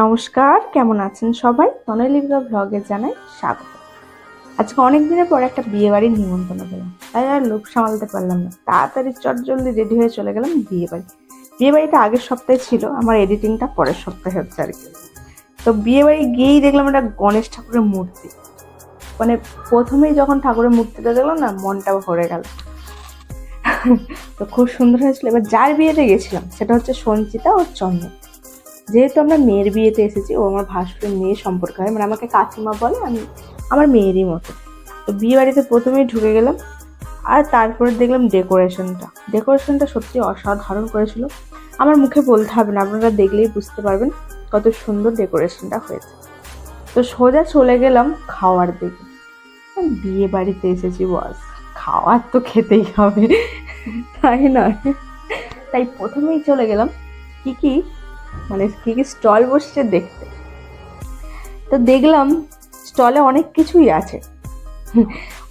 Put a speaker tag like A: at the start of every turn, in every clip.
A: নমস্কার, কেমন আছেন সবাই? তনলিকা ব্লগে জানাই স্বাগত। আজকে অনেক দিনের পর একটা বিয়ে বাড়ির নিমন্ত্রণ পেলাম। তাই আর লোক সামালতে পারলাম না। তাড়াতাড়ি চট জলদি রেডি হয়ে চলে গেলাম বিয়ে বাড়ি বিয়ে বাড়িটা আগের সপ্তাহে ছিল, আমার এডিটিংটা পরের সপ্তাহে হচ্ছে আর কি। তো বিয়ে বাড়ি গিয়েই দেখলাম একটা গণেশ ঠাকুরের মূর্তি। মানে প্রথমেই যখন ঠাকুরের মূর্তিটা দেখলাম না, মনটা ভরে গেল। তো খুব সুন্দর হয়েছিল। এবার যার বিয়েতে গেছিলাম, সেটা হচ্ছে সঞ্চিতা ও চন্দন যেহেতু আমরা মেয়ের বিয়েতে এসেছি, ও আমার ভাসুরের মেয়ে সম্পর্ক হয়। মানে আমাকে কাকিমা বলে, আমি আমার মেয়েরই মতো। তো বিয়ে বাড়িতে প্রথমেই ঢুকে গেলাম, আর তারপরে দেখলাম ডেকোরেশনটা ডেকোরেশনটা সত্যি অসাধারণ করেছিল। আমার মুখে বলতে হবে না, আপনারা দেখলেই বুঝতে পারবেন কত সুন্দর ডেকোরেশনটা হয়েছে। তো সোজা চলে গেলাম খাওয়ার দিকে। বিয়ে বাড়িতে এসেছি বস খাওয়ার তো খেতেই হবে। তাই নয়। তাই প্রথমেই চলে গেলাম। কি কি? মানে কি কি স্টল বসছে দেখতে। তো দেখলাম স্টলে অনেক কিছুই আছে।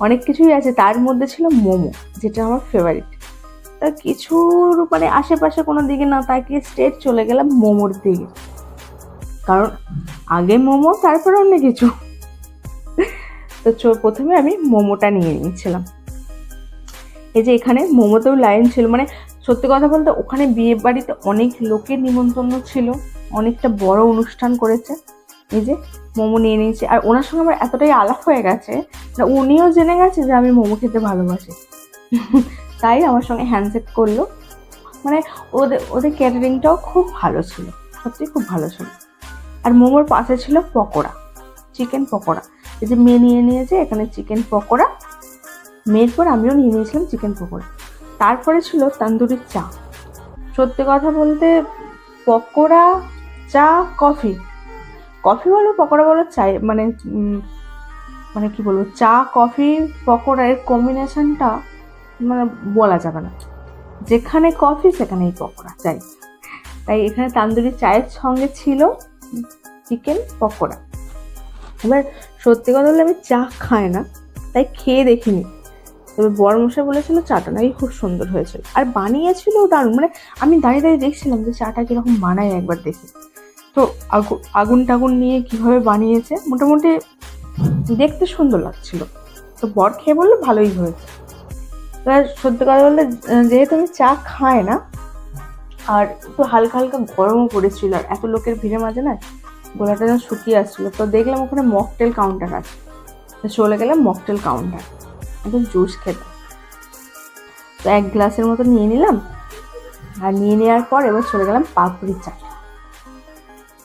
A: অনেক কিছুই আছে, তার মধ্যে ছিল মোমো, যেটা আমার ফেভারিট তা কিছুর মানে আশেপাশে কোনো দিকে না তাকিয়ে স্ট্রেট চলে গেলাম মোমোর দিকে। কারণ আগে মোমো, তারপরে অন্য কিছু। তো প্রথমে আমি মোমোটা নিয়ে নিয়েছিলাম। এই যে এখানে মোমোতেও লাইন ছিল মানে সত্যি কথা বলতে ওখানে বিয়ে বাড়িতে অনেক লোকের নিমন্ত্রণ ছিল, অনেকটা বড় অনুষ্ঠান করেছে, এই যে মোমো নিয়ে নিয়েছি। আর ওনার সঙ্গে আমার এতটাই আলাপ হয়ে গেছে উনিও জেনে গেছে যে আমি মোমো খেতে ভালোবাসি। তাই আমার সঙ্গে হ্যান্ডশেক করল। মানে ওদের ওদের ক্যাটারিংটাও খুব ভালো ছিল সত্যি খুব ভালো ছিল। আর মোমোর পাশে ছিল পকোড়া চিকেন পকোড়া। এই যে মেয়ে নিয়ে নিয়েছে, এখানে চিকেন পকোড়া। মেয়ের পর আমিও নিয়ে নিয়েছিলাম চিকেন পকোড়া। তারপরে ছিল তান্দুরি চা। সত্যি কথা বলতে, পকোড়া, চা, কফি। কফি বলো, পকোড়া বলো, চাই মানে মানে কি বলব, চা, কফি, পকোড়া, এর কম্বিনেশনটা মানে বলা যাবে না। যেখানে কফি, সেখানেই পকোড়া চাই তাই এখানে তান্দুরি চায়ের সঙ্গে ছিল চিকেন, পকোড়া। এবার সত্যি কথা বললে আমি চা খাই না, তাই খেয়ে দেখিনি। তবে বড় মশাই বলেছিল চাটা নাকি খুব সুন্দর হয়েছিল আর বানিয়েছিল দারুণ। মানে আমি দাঁড়িয়ে দাঁড়িয়ে দেখছিলাম যে চাটা কীরকম বানায় একবার দেখি। তো আগু- আগুন টাগুন নিয়ে কীভাবে বানিয়েছে মোটামুটি দেখতে সুন্দর লাগছিল। তো বর খেয়ে বলল ভালোই হয়েছে। এবার সত্যি কথা আহ, যেহেতু আমি চা খাই না আর একটু হালকা হালকা গরমও পড়েছিল আর এত লোকের ভিড়ের মাঝে না গলাটা যেন শুকিয়ে আসছিল তো দেখলাম ওখানে মকটেল কাউন্টার আছে। চলে গেলাম মকটেল কাউন্টার একদম জুস খেতে। তো এক গ্লাসের মতো নিয়ে নিলাম। আর নিয়ে নেওয়ার পর এবার চলে গেলাম পাপড়ি চাট।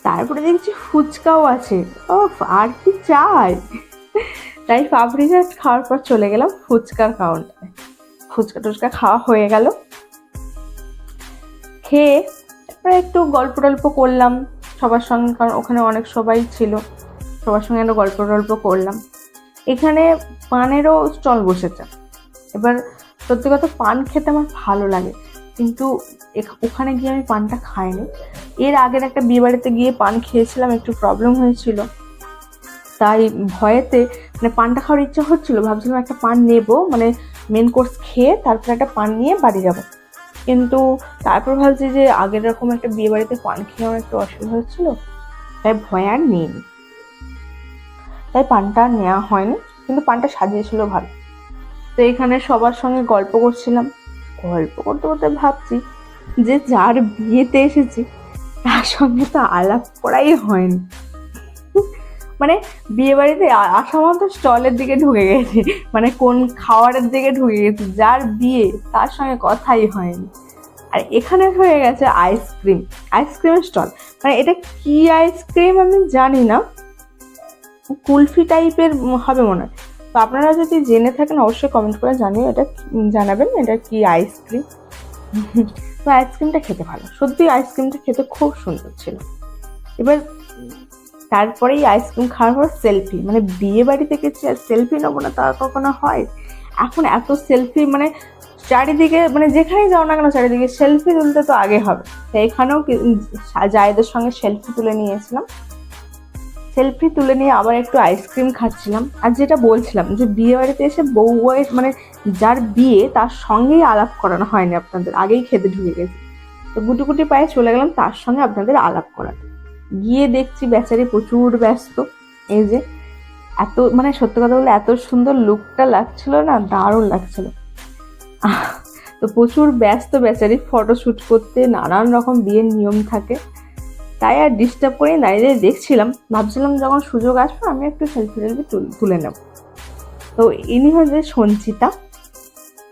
A: তারপরে দেখছি ফুচকাও আছে। ও আর কি চাই? তাই পাপড়ি চাট খাওয়ার পর চলে গেলাম ফুচকার কাউন্টারে ফুচকা টুচকা খাওয়া হয়ে গেল। খেয়ে তারপরে একটু গল্প টল্প করলাম। সবার সঙ্গে, কারণ ওখানে অনেক সবাই ছিল। সবার সঙ্গে একটু গল্প টল্প করলাম। এখানে পানেরও স্টল বসেছে। এবার সত্যি কথা পান খেতে আমার ভালো লাগে, কিন্তু ওখানে গিয়ে আমি পানটা খাইনি। এর আগের একটা বিয়ে বাড়িতে গিয়ে পান খেয়েছিলাম, একটু প্রবলেম হয়েছিল। তাই ভয়েতে মানে পানটা খাওয়ার ইচ্ছা হচ্ছিল, ভাবছিলাম একটা পান নেব মানে মেন কোর্স খেয়ে তারপর একটা পান নিয়ে বাড়ি যাব। কিন্তু তারপর ভাবছি যে আগের রকম একটা বিয়ে বাড়িতে পান খেয়ে আমার একটু অসুবিধা হচ্ছিল, তাই ভয় আর নিইনি তাই পানটা নেওয়া হয়নি, কিন্তু পানটা সাজিয়েছিল ভালো। তো এখানে সবার সঙ্গে গল্প করছিলাম। গল্প করতে করতে ভাবছি যে যার বিয়েতে এসেছি, তার সঙ্গে তো আলাপ করাই হয়নি। মানে বিয়ে বাড়িতে আসা মতো স্টলের দিকে ঢুকে গেছে মানে কোন খাওয়ারের দিকে ঢুকে গেছে, যার বিয়ে তার সঙ্গে কথাই হয়নি। আর এখানে হয়ে গেছে আইসক্রিম, আইসক্রিমের স্টল। মানে এটা কি আইসক্রিম আমি জানি না কুলফি টাইপের হবে মনে হয়। তো আপনারা যদি জেনে থাকেন, অবশ্যই কমেন্ট করে জানিও এটা জানাবেন, এটা কি আইসক্রিম তো আইসক্রিমটা খেতে ভালো। সত্যি আইসক্রিমটা খেতে খুব সুন্দর ছিল। এবার তারপরেই আইসক্রিম খাওয়ার পর সেলফি মানে বিয়ে বাড়িতে গেছি আর সেলফি নেব না তা কখনো হয়? এখন এত সেলফি মানে চারিদিকে মানে যেখানেই যাও না কেন চারিদিকে সেলফি তুলতে তো আগে হবে। তো এখানেও জায়েদের সঙ্গে সেলফি তুলে নিয়েছিলাম। সেলফি তুলে নিয়ে আবার একটু আইসক্রিম খাচ্ছিলাম। আর যেটা বলছিলাম যে বিয়ে বাড়িতে এসে বউ বয়ের মানে যার বিয়ে তার সঙ্গেই আলাপ করানো হয়নি আপনাদের। আগেই খেতে ঢুকে গেছে। তো গুটি পায়ে চলে গেলাম, তার সঙ্গে আপনাদের আলাপ করাতে। গিয়ে দেখছি বেচারি প্রচুর ব্যস্ত। এই যে এত মানে সত্যি কথা বলে এত সুন্দর লুকটা লাগছিল না, দারুণ লাগছিল। তো প্রচুর ব্যস্ত বেচারি ফটো শ্যুট করতে নানান রকম বিয়ের নিয়ম থাকে। তাই আর ডিস্টার্ব করে দাঁড়িয়ে দেখছিলাম। ভাবছিলাম যখন সুযোগ আসবে আমি একটু সেলফি টেলফি তুলে নেব। তো ইনি হচ্ছে সঞ্চিতা।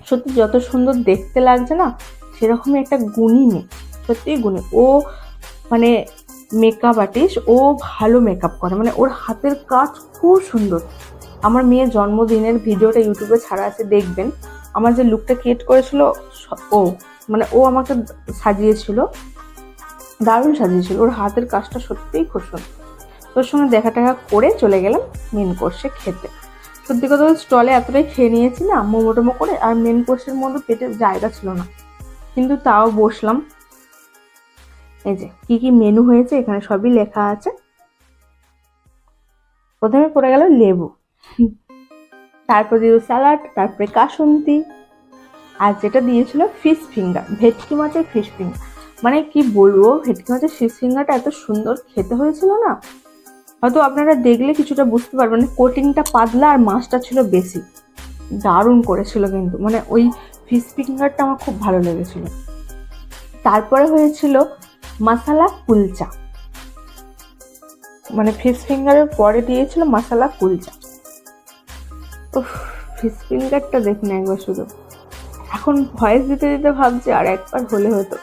A: সত্যি যত সুন্দর দেখতে লাগছে না, সেরকমই একটা গুণী মেয়ে। সত্যিই গুণী। ও মানে মেকআপ আর্টিস্ট ও ভালো মেকআপ করে। মানে ওর হাতের কাজ খুব সুন্দর। আমার মেয়ের জন্মদিনের ভিডিওটা ইউটিউবে ছাড়া আছে, দেখবেন। আমার যে লুকটা ক্রিয়েট করেছিল ও মানে ও আমাকে সাজিয়েছিল। দারুণ সাজিয়েছিল। ওর হাতের কাজটা সত্যিই খুব সুন্দর। তোর সঙ্গে দেখা টাকা করে চলে গেলাম মেন কোর্সে খেতে। সত্যি কথা স্টলে এতটাই খেয়ে নিয়েছি না মোমো টোমো করে, আর মেন কোর্সের মধ্যে পেটে জায়গা ছিল না। কিন্তু তাও বসলাম। এই যে, কি কি মেনু হয়েছে এখানে সবই লেখা আছে। প্রথমে পড়ে গেল লেবু। তারপর দিল স্যালাড তারপরে কাসুন্দি আর যেটা দিয়েছিল ফিশ ফিঙ্গার ভেটকি মাছের ফিশ ফিঙ্গার মানে কি বলব ভেটকি মাছের ফিঙ্গারটা এত সুন্দর খেতে হয়েছিল না? হয়তো আপনারা দেখলে কিছুটা বুঝতে পারবেন কোটিংটা পাতলা আর মাছটা ছিল বেশি দারুণ করেছিল কিন্তু মানে ওই ফিশ ফিঙ্গারটা আমার খুব ভালো লেগেছিল। তারপরে হয়েছিল মাসালা কুলচা মানে ফিশ ফিঙ্গারের পরে দিয়েছিল মাসালা কুলচা তো ফিশ ফিঙ্গারটা দেখুন একবার শুধু। এখন ভয়েস দিতে দিতে ভাবছি আর একবার হলে হতো।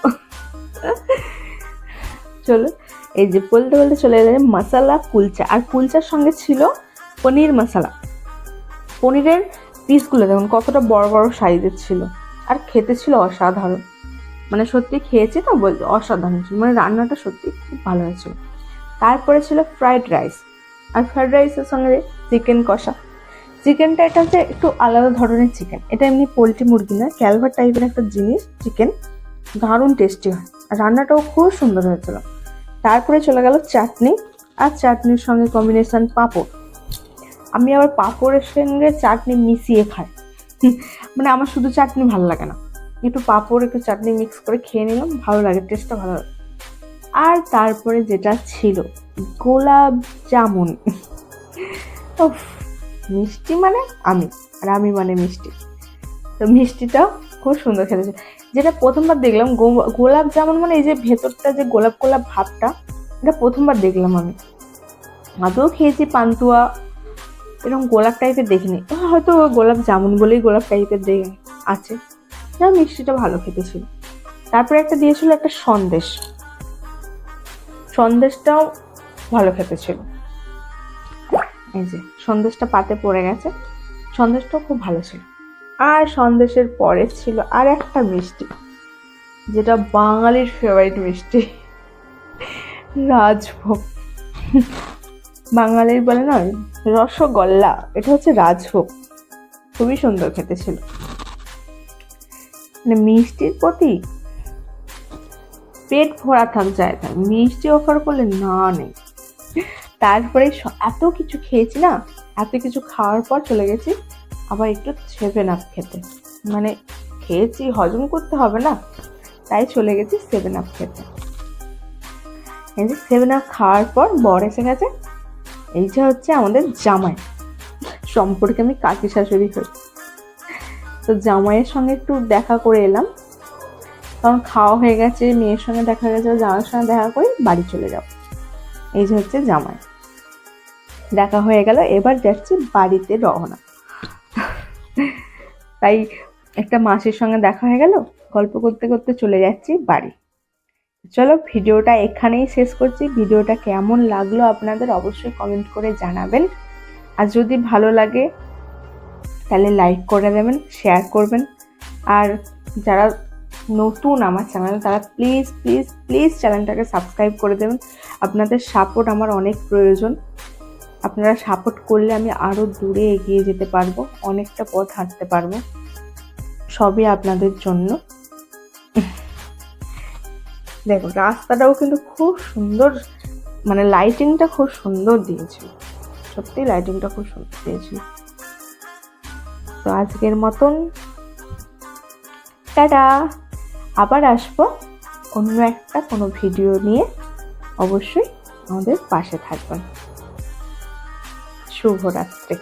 A: চলো, এই যে বলতে বলতে চলে গেলে মশালা কুলচা। আর কুলচার সঙ্গে ছিল পনির মশালা। পনিরের পিসগুলো দেখুন, কতটা বড় বড় সাইজের ছিল। আর খেতে ছিল অসাধারণ। মানে সত্যি খেয়েছি তো, বল, অসাধারণ ছিল। মানে রান্নাটা সত্যি খুব ভালো হয়েছিল। তারপরে ছিল ফ্রাইড রাইস। আর ফ্রাইড রাইসের সঙ্গে চিকেন কষা। চিকেনটা এটা হচ্ছে একটু আলাদা ধরনের চিকেন। এটা এমনি পোলট্রি মুরগি না ক্যালভার টাইপের একটা জিনিস। চিকেন দারুণ টেস্টি হয়। রান্নাটাও খুব সুন্দর হয়েছিল। তারপরে চলে গেল চাটনি আর চাটনির সঙ্গে কম্বিনেশন পাঁপড়। আমি আবার পাঁপড়ের সঙ্গে চাটনি মিশিয়ে খাই। মানে আমার শুধু চাটনি ভালো লাগে না। একটু পাঁপড়, একটু চাটনি মিক্স করে খেয়ে নিলাম, ভালো লাগে টেস্টটা ভালো লাগে। আর তারপরে যেটা ছিল, গোলাপ জামুন। মিষ্টি মানে আমি, আর আমি মানে মিষ্টি। তো মিষ্টিটাও খুব সুন্দর খেতে ছিল। যেটা প্রথমবার দেখলাম গোলাপ জামুন মানে এই যে ভেতরটা যে গোলাপ গোলাপ ভাবটা, এটা প্রথমবার দেখলাম আমি। আদৌ খেয়েছি পান্তুয়া, এরকম গোলাপ টাইপের দেখিনি। হয়তো গোলাপ জামুন বলেই গোলাপ টাইপের দেখে আছে। না মিষ্টিটা ভালো খেতে ছিল। তারপরে একটা দিয়েছিল একটা সন্দেশ। সন্দেশটাও ভালো খেতে ছিল। এই যে, সন্দেশটা পাতে পড়ে গেছে। সন্দেশটাও খুব ভালো ছিল। আর সন্দেশের পরে ছিল আর একটা মিষ্টি, যেটা বাঙালির ফেভারিট মিষ্টি, রাজভোগ। বাঙালির বলে নয়, রসগোল্লা, এটা হচ্ছে রাজভোগ। খুবই সুন্দর খেতে ছিল। মানে মিষ্টির প্রতি পেট ভরা থাক যায় না, মিষ্টি অফার করলে না নেই। তারপরে এত কিছু খেয়েছি না, এত কিছু খাওয়ার পর চলে গেছি আবার একটু সেভেন আপ খেতে। মানে খেয়েছি, হজম করতে হবে না, তাই চলে গেছি সেভেন আপ খেতে। এই যে সেভেন আপ খাওয়ার পর বর এসে গেছে। এই যে হচ্ছে আমাদের জামাই। সম্পর্কে আমি কাকি শাশুড়ি হই। তো জামাইয়ের সঙ্গে একটু দেখা করে এলাম। কারণ খাওয়া হয়ে গেছে, মেয়ের সঙ্গে দেখা গেছে, জামাইয়ের সঙ্গে দেখা করে বাড়ি চলে যাও এই যে হচ্ছে জামাই। দেখা হয়ে গেল, এবার যাচ্ছি বাড়িতে রওনা। তাই একটা মাসির সঙ্গে দেখা হয়ে গেল, গল্প করতে করতে চলে যাচ্ছি বাড়ি। চলো ভিডিওটা এখানেই শেষ করছি। ভিডিওটা কেমন লাগল আপনাদের অবশ্যই কমেন্ট করে জানাবেন। আর যদি ভালো লাগে, তাহলে লাইক করে দেবেন শেয়ার করবেন। আর যারা নতুন আমার চ্যানেল তারা প্লিজ প্লিজ প্লিজ চ্যানেলটাকে সাবস্ক্রাইব করে দেবেন। আপনাদের সাপোর্ট আমার অনেক প্রয়োজন। আপনারা সাপোর্ট করলে আমি আরও দূরে এগিয়ে যেতে পারব, অনেকটা পথ হাঁটতে পারব। সবই আপনাদের জন্য। দেখো, রাস্তাটাও কিন্তু খুব সুন্দর মানে লাইটিংটা খুব সুন্দর দিয়েছিল সত্যি লাইটিংটা খুব সুন্দর দিয়েছিল তো আজকের মতন, টাটা! আবার আসব অন্য একটা কোনো ভিডিও নিয়ে। অবশ্যই আমাদের পাশে থাকবেন। শুভরাত্রি।